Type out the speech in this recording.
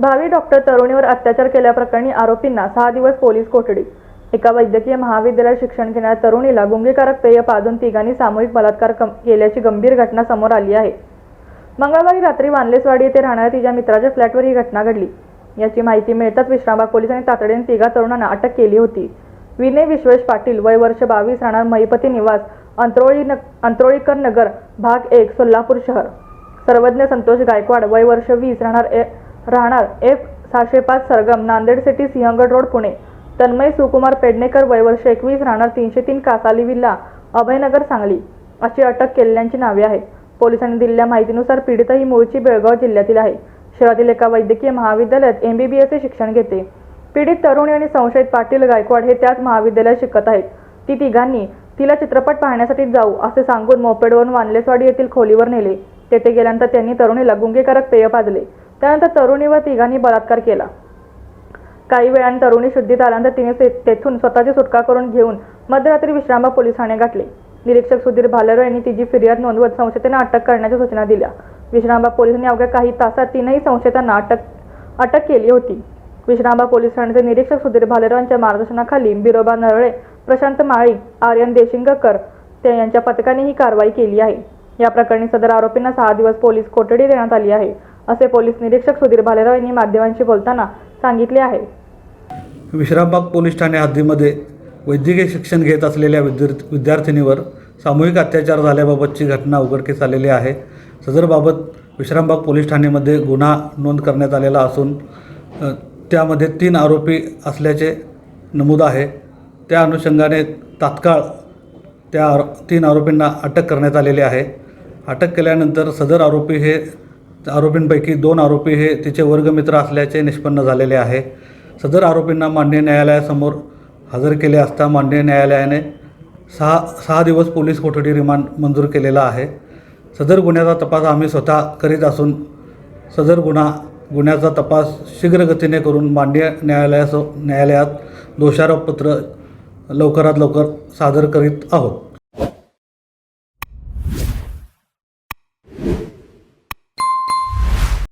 भावी डॉक्टर तरुणीवर अत्याचार केल्याप्रकरणी आरोपींना सहा दिवस पोलीस कोठडी. एका वैद्यकीय महाविद्यालयात शिक्षण घेणाऱ्या तरुणीला गुंगीकारक पेय पाजून तिघांनी सामूहिक बलात्कार केल्याची गंभीर घटना समोर आली आहे. मंगळवारी रात्री वानलेसवाडी येथे राहणाऱ्या तिच्या मित्राच्या फ्लॅटवर ही घटना घडली. याची माहिती मिळताच विश्रामबाग पोलिसांनी तातडीने तिघा तरुणांना अटक केली होती. विनय विश्वेश पाटील वय वर्ष बावीस राहणार महिपती निवास अंत्रोळी न अंत्रोळीकर नगर भाग एक सोलापूर शहर. सर्वज्ञ संतोष गायकवाड वय वर्ष वीस राहणार राहणार. एफ सहाशे पाच सरगम नांदेड सिटी सिंहगड रोड पुणे. तन्मय सुकुमार पेडणेकर वयवर्ष एकवीस राहणार तीनशे तीन कासाली विल्ला अभयनगर सांगली अशी अटक केलेल्यांची नावे आहेत. पोलिसांनी दिलेल्या माहितीनुसार पीडिता ही मूळची बेळगाव जिल्ह्यातील आहे. शहरातील एका वैद्यकीय महाविद्यालयात एम बी बी एमबीबीएसचे शिक्षण घेते. पीडित तरुणी आणि संशयित पाटील गायकवाड हे त्याच महाविद्यालयात शिकत आहेत. ती तिघांनी तिला चित्रपट पाहण्यासाठी जाऊ असे सांगून मोपेडवरून वानलेसवाडी येथील खोलीवर नेले. तेथे गेल्यानंतर त्यांनी तरुणीला गुंगेकारक पेय पाजले. त्यानंतर तरुणीवर तिघांनी बलात्कार केला. काही वेळाने तरुणी शुद्धीत आल्यानंतर तिने तेथून स्वतःची सुटका करून घेऊन मध्यरात्री विश्रामबाग पोलीस ठाणे गाठले निरीक्षक सुधीर भालेराव यांनी तिची फिर्याद नोंदवत संशयितांना अटक करण्याच्या सूचना दिल्या. विश्रामबाग पोलिसांनी अवघ्या काही तासात तीनही संशयितांना अटक अटक केली होती. विश्रामबाग पोलीस ठाण्याचे निरीक्षक सुधीर भालेराव यांच्या मार्गदर्शनाखाली बिरोबा नरळे प्रशांत माळी आर्यन देशिंगकर यांच्या पथकाने ही कारवाई केली आहे. या प्रकरणी सदर आरोपींना सहा दिवस पोलीस कोठडी देण्यात आली आहे. असे पोलीस निरीक्षक सुधीर भालेराव यांनी माध्यमांशी बोलताना सांगितले आहे. विश्रामबाग पोलीस ठाणे हद्दीमध्ये वैद्यकीय शिक्षण घेत असलेल्या विद्यार्थी विद्यार्थिनीवर सामूहिक अत्याचार झाल्याबाबतची घटना उघडकीस आलेली आहे. सदरबाबत विश्रामबाग पोलीस ठाणेमध्ये गुन्हा नोंद करण्यात आलेला असून त्यामध्ये तीन आरोपी असल्याचे नमूद आहे. त्या अनुषंगाने तात्काळ त्या आरो तीन आरोपींना अटक करण्यात आलेली आहे. अटक केल्यानंतर सदर आरोपी हे आरोपींपैकी दोन आरोपी हे तिचे वर्गमित्र असल्याचे निष्पन्न झालेले आहे. सदर आरोपींना मान्य न्यायालयासमोर हजर केले असता मान्य न्यायालयाने सहा सहा दिवस पोलीस कोठडी रिमांड मंजूर केलेला आहे. सदर गुन्ह्याचा तपास आम्ही स्वतः करीत असून सदर गुन्हा गुन्ह्याचा तपास शीघ्रगतीने करून मान्य न्यायालयास न्यायालयात दोषारोपपत्र लवकरात लवकर सादर करीत आहोत.